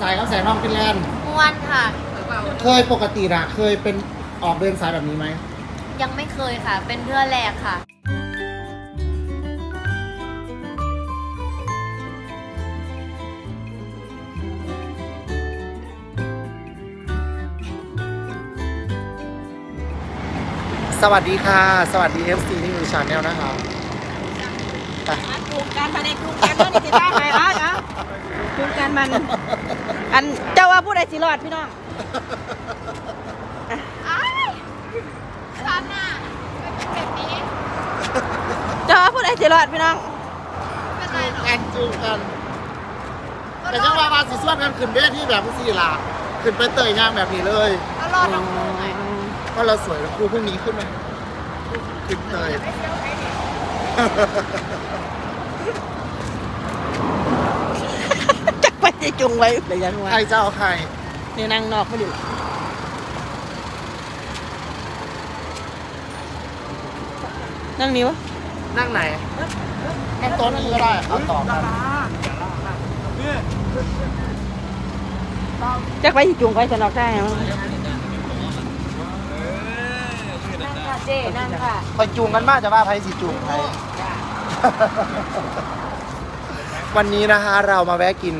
สายกับแสนน้องฟินแลนด์ม้วนค่ะ เคยปกติอะเคยเป็นออกเดินสายแบบนี้ไหมยังไม่เคยค่ะ เป็นเพื่อแรกค่ะ สวัสดีค่ะ สวัสดี FC นี่คือชาแนลนะคะไปดูการมาในดูการมันนี่สิบ้าไปอะ นะดูการมัน อันเจ้าว่าผู้ใดสิรอดพี่น้องฉันน่ะแบบนี้เจ้าว่าผู้ใดสิรอดพี่น้อง เป็นไรหรอแอนจูกันแต่จังหวะมาสิส่วนกันขึ้นเวทีแบบสี่หลาขึ้นไปเตยย่างแบบนี้เลยก็รอดทั้งคู่ไงก็เราสวยแล้วครูพรุ่งนี้ขึ้นไหมขึ้นเตยจักไป จะจุงไว้เดี๋ยวยันว่าใครจะเอาใครเนี่ยนั่งนอกเขาอยู่นั่งนี้วะ นั่งไหนนั่งโต๊ะนี้ก็ได้เอาต่อกันจักไปจะจุงไปจะนอกได้มั้งนั่งค่ะเจ๊นั่งค่ะคอยจูงกันมากจะว่าไพสิจูงไพวันนี้นะคะเรามาแวะกิน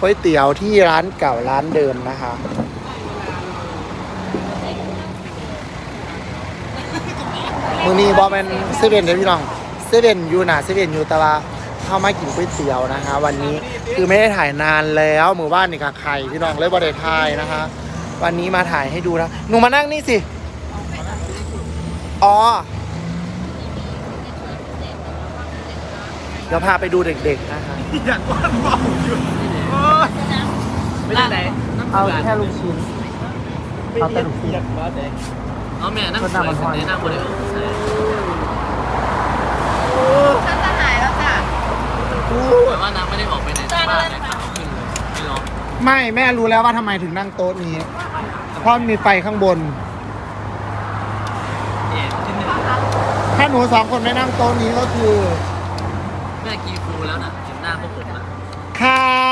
ก๋วยเตี๋ยวที่ร้านเก่าร้านเดิมนะคะ มือนี้บอเป็นเซเว่นเด้พี่น้องเซเว่นอยู่หนาเซเว่นอยู่ต่ว่าเข้ามากินก๋วยเตี๋ยวนะคะ วันนี้คือไม่ได้ถ่ายนานแล้วมือบ้านนี่กับใครพี่น้องเลยบอได้ถ่ายนะคะ วันนี้มาถ่ายให้ดูนะหนูมานั่งนี่สิอ๋อเดี๋ยวพาไปดูเด็กๆนะคะ ไม่ได้ไหนเอาแค่ลูกชิ้นเอาแต่ลูกชิ้นเอาแม่นั่งก็สนั่งวยบนห้องในนั่งบนเออใช่ฉันจะหายแล้วจ้ะแต่ว่าน้ำไม่ได้ออกไปไหนจากบ้านเลยขาวขึ้นเลยไม่ร้องไม่แม่รู้แล้วว่าทำไมถึงนั่งโต๊ะนี้ เพราะมันมีไฟข้างบนเอ็ดที่หนึ่งถ้าหนูสองคนไม่นั่งโต๊ะนี้ก็คือ แม่กีฟูแล้วน่ะเห็นหน้าพวกผมนะค่ะ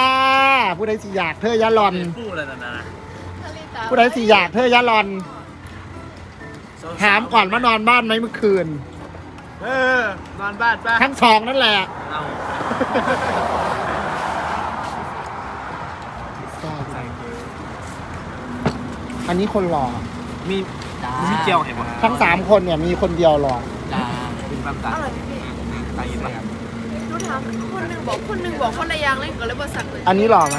ผู้ใดสิอยากเธอยะหลอนฟูเลยนะนะผู้ใดสิอยากเธอยะหลอน ถามก่อนว่านอนบ้านไหมเมื่อคืน เออนอนบ้านป้าทั้งสองนั่นแหละเอาอันนี้คนหล่อมีมีเจียวเห็นไหมทั้งสามคนเนี่ยมีคนเดียวหล่อจ้าเป็นปั๊มตาตายินป่ะรู้ ถามคนหนึ่งบอกคนหนึ่งบอกคนละอย่างเลยก็เลยบริษัทเลยอันนี้หล่อไหม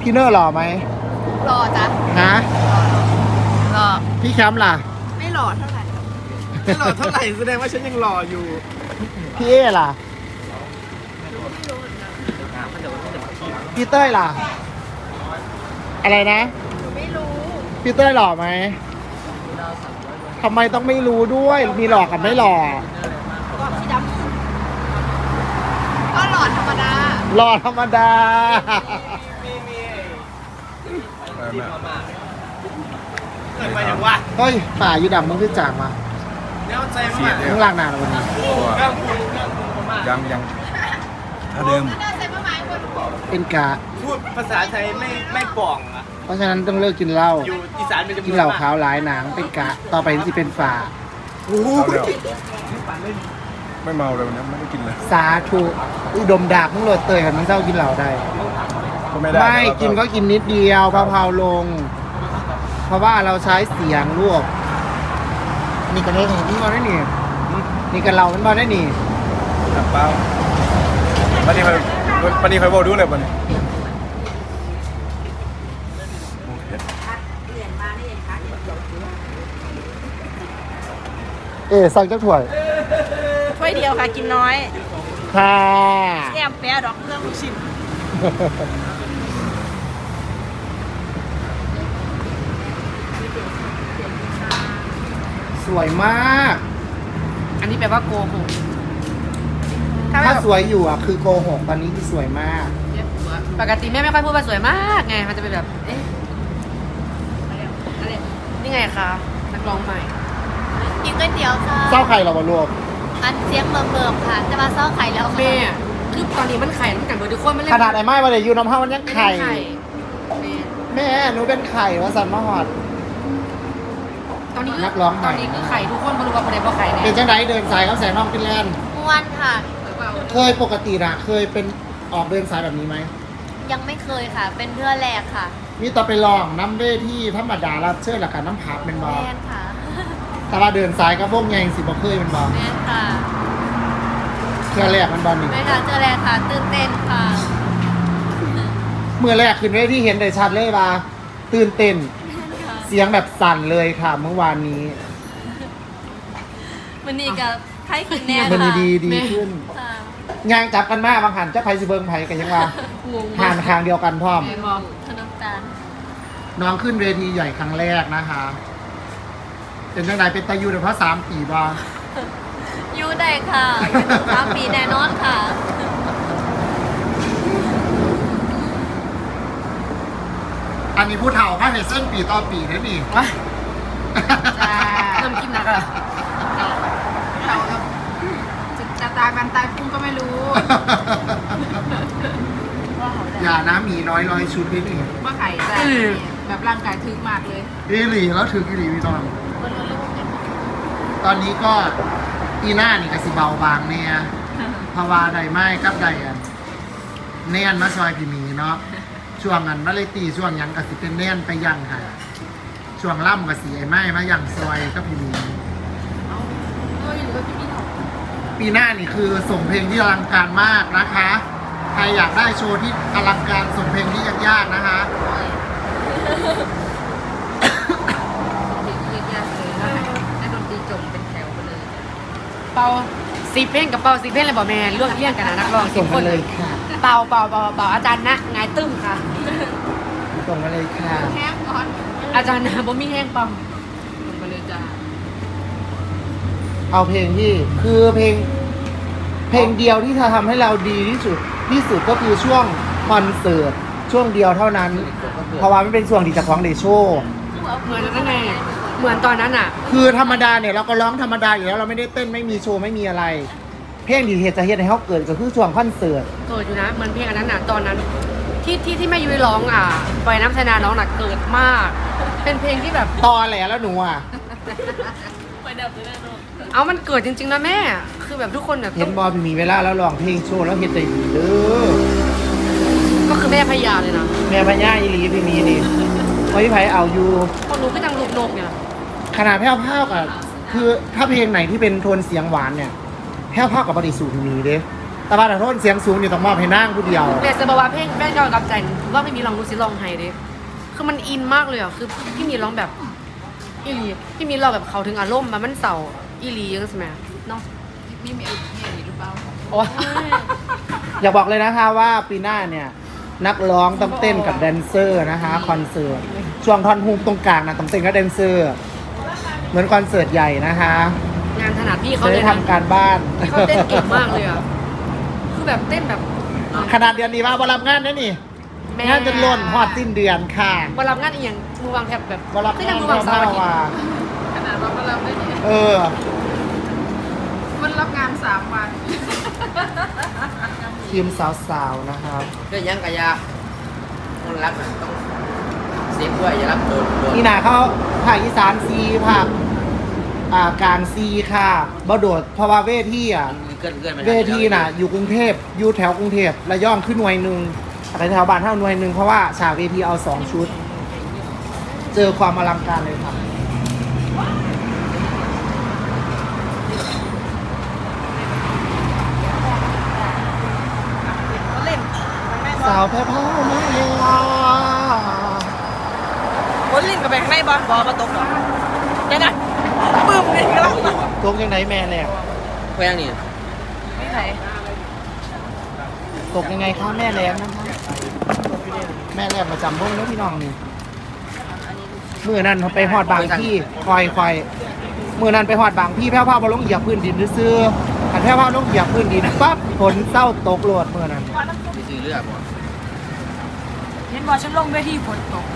พี่เนอร์หล่อไหมรอจ้ะฮะรอพี่แคมป์ล่ะ ไม่รอเท่าไหร่ไม่หล่อเท่าไหร่แสดงว่าฉันยังหล่ออยู่ พี่เอล่ะพี่เต้ยล่ะ อะไรนะ ไม่รู้พี่เต้ยหล่อไหมทำไมต้องไม่รู้ด้วย มีหล่อกับไม่หล่อ กรอบสีดำก็หลอดธรรมดา หล่อธรรมดาเกิดมาอย่างว่าเฮ้ยป่าอยู่ดำมึงขึ้นจากมาเนี่ยใจเสีมายกดมึงล่างหนาแล้ววันนี้ยังยังเท่าเดิมเป็นกะพูดภาษาไทยไม่ไม่ป่องอะเพราะฉะนั้นต้องเลิกกินเหล้าอยู่อีสานเป็นจำนวนกินเหล้าขาวหลายหนังเป็นกะต่อไปที่เป็นฝ่าเอาแล้วไม่เมาเลยวันนี้ไม่ได้กินเลยสาธุ อุดมดาบมึงโหลดเตยกันมึงเศร้ากินเหล้าได้ก็ไม่ได้ไม่แต่ว่ากินก็กินนิดเดียวเผาๆลง เพราะว่าเราใช้เสียงลวกนี่กันเลยนี่มาได้นี่นี่กันเรามันมาได้นี่น้ำเปล่าวันนี้ไปวันนี้ไปบอกดูเลยวันนี้เอ๊ะสั่งจักถ้วยถ้วยเดียวค่ะกินน้อย ค่ะแก้มแปะดอกเครื่องลูกชิ้นสวยมาก อันนี้แปลว่าโกหกถ้าสวยอยู่อะคือโกหกตอนนี้คือสวยมาก ปกติแม่ไม่ค่อยพูดว่าสวยมากไง มันจะเป็นแบบ เอ๊ะอะไรนี่ไงคะ นักร้องใหม่ กินก๋วยเตี๋ยวค่ะ เจ้าใครเราบลูก อันเสียงเบิ่มๆค่ะจะมาเศร้าไข่แล้วค่ะแม่คือตอนนี้มันไข่มันกันเบอร์ทุกคนมันเล่นขนาดไอ้ไม้มาเลยยูน้ำเฮามันยังไข่ไข่ แม่แม่หนูเป็นไข่ว่าสันมาหอด ตอนนี้นักร้องใหม่ ตอนนี้คือไข่ทุกคนไม่รู้ว่าคนใดบ่ไข่เป็นเนี่ยจังไดเดินสายกับแสนน้องฟินแลนด์ม้วนค่ะ เคยปกตินะเคยเป็นออกเดินสายแบบนี้ไหม ยังไม่เคยค่ะ เป็นเพื่อแรกค่ะ มีต่อไปลองน้ำเวทีธรรมดารับเชิญหลักการน้ำผับเป็นบอแมนค่ะ แต่ว่าเดินสายกับพวกแยงสิบ่เคยเป็นบอแมนค่ะเทื่อแรกมันบอลหนึ่งแมนค่ะเจอแรกค่ะ ตื่นเต้นค่ะ เมื่อแรกขึ้นเวทีเห็นได้ชัดเลยว่าตื่นเต้นเสียงแบบสั่นเลยค่ะ เมื่อวานนี้มันนี่กับไพ่ขึ้นแน่มันค่ะดีดีขึ้นค่ะยางจับกันมากบางหันเจ้าไผ่สิเบิงไผ่กันยังว่างงห่านคางเดียวกันพร้อม แม่บอก ขนมตาล น้องขึ้นเวทีใหญ่ครั้งแรกนะคะ เป็นจังไดเป็นตายูเดี๋ยวเพราะสามปีบออยูได้ค่ะอยู่ถึงสามปีแน่นอนค่ะ อันนี้ผู้เฒ่าเขาเห็นเส้นปีต่อปีได้นี่ว้าจ้าเริ่มกินหนักแล้วเราแบบจะจะตายกันตายพุ่งก็ไม่รู้ อย่านะหมีน้อยร้อยชุดนี่นี่ว่าไข่แต่แบบร่างกายทึกมากเลย อีหลีแล้วถืออีหลีพี่น้อง ตอนนี้ก็อีหน้านี่ก็สิเบาบางเนี่ยภาวาใดไม้กับใดอันแน่นมาซอยพี่หมีเนาะช่วงนั้นมาเลยตีช่วงหยังก็สิเป็นแน่นไปยังค่ะ ช่วงล่ำกับสีไอ้ไม้มายังซอยกับพี่หมีปีหน้านี่คือส่งเพลงที่อลังการมากนะคะ ใครอยากได้โชว์ที่อลังการส่งเพลงที่ยากๆนะคะ ยากๆเลยแล้วให้ดนตรีจมเป็นแถวไปเลย เป่าสีเพลงกับเป่าสีเพลงเลยบอกแม่เลือกเลี่ยงกันนะนักร้องสิส่บงคมานเลยค่ะ เป่าเป่าเป่าเป่าอาจารย์นะงายตึ้มค่ะ ส่งมาเลยค่ะแห้งก่อนอาจารย์นะบ่มีแห้งเป่าลงไปเลยจ้าเอาเพลงที่คือเพลง เพลงเดียวที่เธอทำให้เราดีที่สุดที่สุดก็คือช่วงคอนเสิร์ตช่วงเดียวเท่านั้น เพราะว่ามันเป็นช่วงที่จะคล้องเดโชว์เหมือนนั่นไง เหมือนตอนนั้นอะคือธรรมดาเนี่ยเราก็ร้องธรรมดาอยู่แล้วเราไม่ได้เต้นไม่มีโชว์ไม่มีอะไร เพลงที่เหตุจะเหตุให้เขาเกิดก็คือช่วงคอนเสิร์ตเกิดอยู่นะเหมือนเพลงอันนั้นน่ะตอนนั้นที่ที่ที่แม่ยุ้ยร้องอะปล่อยน้ำชนาร้องน่ะเกิดมาก เป็นเพลงที่แบบตอแหลแล้วหนูอะเอามันเกิดจริงๆนะแม่ คือแบบทุกคนแบบเห็นบอลมีเวลาแล้วร้องเพลงโชว์แล้วเห็นใจดีเด้อก็คือแม่พญาเลยนะแม่พญาอีหลีพี่มีนี่ว่าพี่ไผเอาอยู่คนรู้ก็จังลูกนกเนี่ย ขนาดแพ้วภาพอะคือถ้าเพลงไหนที่เป็นโทนเสียงหวานเนี่ยแพ้วภาพกับบริสูทมีเด้แต่ว่าถ้าโทนเสียงสูงเนี่ยต้องมอบให้นั่งผู้เดียวแต่จะบอกว่าเพลงแม่เก่ากับใจว่าไม่มีลองดูสิลองไฮเด้คือมันอินมากเลยอะคือพี่มีร้องแบบอีหลีพี่มีร้องแบบเขาถึงอารมณ์มามันเศร้าอีหลียังใช่ไหมเนาะมีมีมีหรือเปล่าโอ้อยากบอกเลยนะคะว่าปีหน้าเนี่ยนักร้องต้องเต้นกับแดนเซอร์นะคะคอนเสิร์ตช่วงท่อนฮุกตรงกลางนะต้องเต้นกับแดนเซอร์ เหมือนคอนเสิร์ตใหญ่นะคะงานถนัดพี่เขาจะเลได้ยนะทำการบ้านเขาเต้นเก่งมากเลยอะคือแบบเต้นแบบขนาดเดือนนี้มาบรับงานได้นี่แม่งานจะล่นฮอดสิ้นเดือนค่ะมารับงานอีกอย่างมือวางแทบแบบบรับก็งายันงมือเท่าวางเสาร์อาทิตว่าย์ขนาดว่ามันรับได้เนี่ยเออ มันรับงานสามวัน ทีมสาวๆนะครับ เรื่องยังกะยาคนรักน่ะต้อง เซฟด้วยอย่ารับโดนโดนนี่นาเขาภาคอีสานซีภาคอ่ากลางซีค่ะบ่โดดเพราะว่าเวทีอะเกินเกินไปเวทีน่ะ อยู่กรุงเทพอยู่แถวกรุงเทพระยองขึ้นหน่วยหนึ่งแต่แถวบ้านเท่าหน่วยหนึ่งเพราะว่าฉากเวทีเอาสองชุด เจอความอลังการเลยครับ สาวแพ้ผ้ามาเยา คนลิ้นกับแบงค์ในบอลบอลมาตกหรอยังไงปึ้มเลยก็ตกยังไงแม่แหลกแพงนี่ไม่ใช่ตกยังไงคะแม่แหลกนะคะแม่แหลกประจำพวกนี้พี่น้องนี่เมื่อนั้นเขาไปหอดบางที่คอยคอยเมื่อนั้นไปหอดบางพี่แพ้วผ้าบอลงเหยียบพื้นดินซื้อๆอันแพ้วผ้าลงเหยียบพื้นดินปั๊บฝนเศร้าตกโลดเมื่อนั้นที่ซื้อเลือกบ่เห็นบอลฉันลงเวทีฝนตก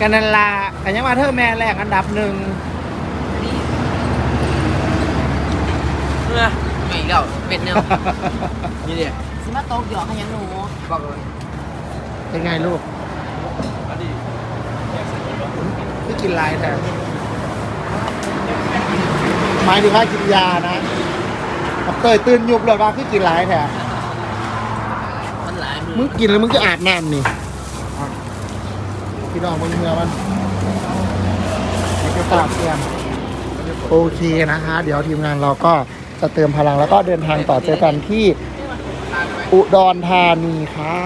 กันนันลากันยังมาเธอแม่แรกอันดับหนึ่งเมื่อไม่อีกแล้วเป็ดเนี่ยนี่เดียสสิมาโตกหยอกให้ยังหนูบอกเลยเป็นไงลูกพี่กินไรแต่หมายถึงว่ากินยานะเคยตื่นยุบเลยว่าพี่กินไรแท้มันหลายมือมึงกินแล้วมึงก็อาบน้ำนี่ พี่น้องมึงเมื่อมันนี่ก็ฝากเตรียมโอเคนะคะ เดี๋ยวทีมงานเราก็จะเติมพลังแล้วก็เดินทางต่อเจอกันที่อุดรธานีค่ะ